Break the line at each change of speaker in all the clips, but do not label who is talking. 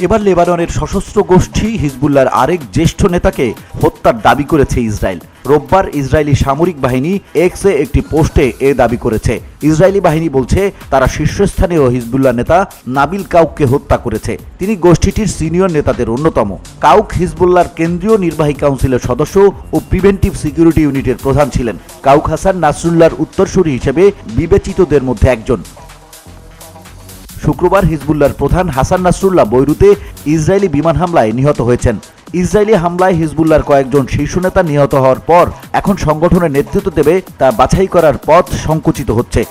এবার লেবাননের সশস্ত্র গোষ্ঠী হিজবুল্লাহর আরেক জ্যেষ্ঠ নেতাকে হত্যার দাবি করেছে ইসরায়েল। রোববার ইসরায়েলি সামরিক বাহিনী এক্সে একটি পোস্টে এ দাবি করেছে। ইসরায়েলি বাহিনী বলছে, তারা শীর্ষস্থানীয় হিজবুল্লাহ নেতা নাবিল কাউককে হত্যা করেছে। তিনি গোষ্ঠীটির সিনিয়র নেতাদের অন্যতম। কাউক হিজবুল্লাহর কেন্দ্রীয় নির্বাহী কাউন্সিলের সদস্য ও প্রিভেন্টিভ সিকিউরিটি ইউনিটের প্রধান ছিলেন। কাউক হাসান নাসরুল্লাহর উত্তরসূরি হিসেবে বিবেচিতদের মধ্যে একজন। শুক্রবার হিজবুল্লাহর প্রধান হাসান নাসরুল্লাহ বৈরুতে ইসরায়েলি বিমান হামলায় নিহত হয়েছেন। ইসরায়েলি হামলায় হিজবুল্লাহর কয়েকজন শীর্ষ নেতা নিহত হওয়ার পর এখন সংগঠনের নেতৃত্ব দেবে তা বাছাই করার পথ সংকুচিত হচ্ছে।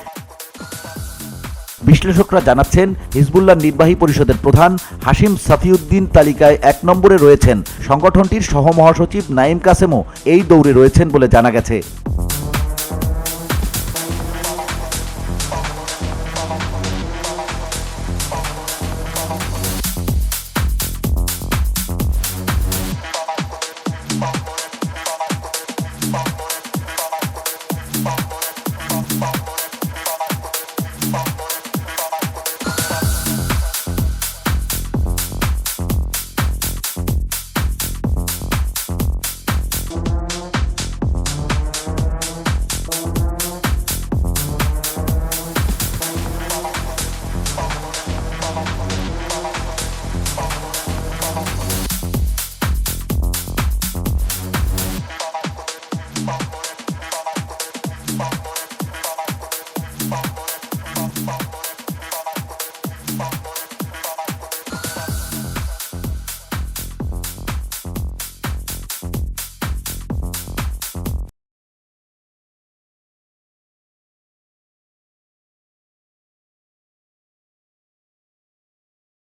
বিশ্লেষকরা জানাচ্ছেন হিজবুল্লাহ নির্বাহী পরিষদের প্রধান হাসিম সাফিউদ্দিন তালিকায় এক নম্বরে রয়েছেন। সংগঠনটির সহমহাসচিব নাইম কাসেমও এই দৌড়ে রয়েছেন বলে জানা গেছে।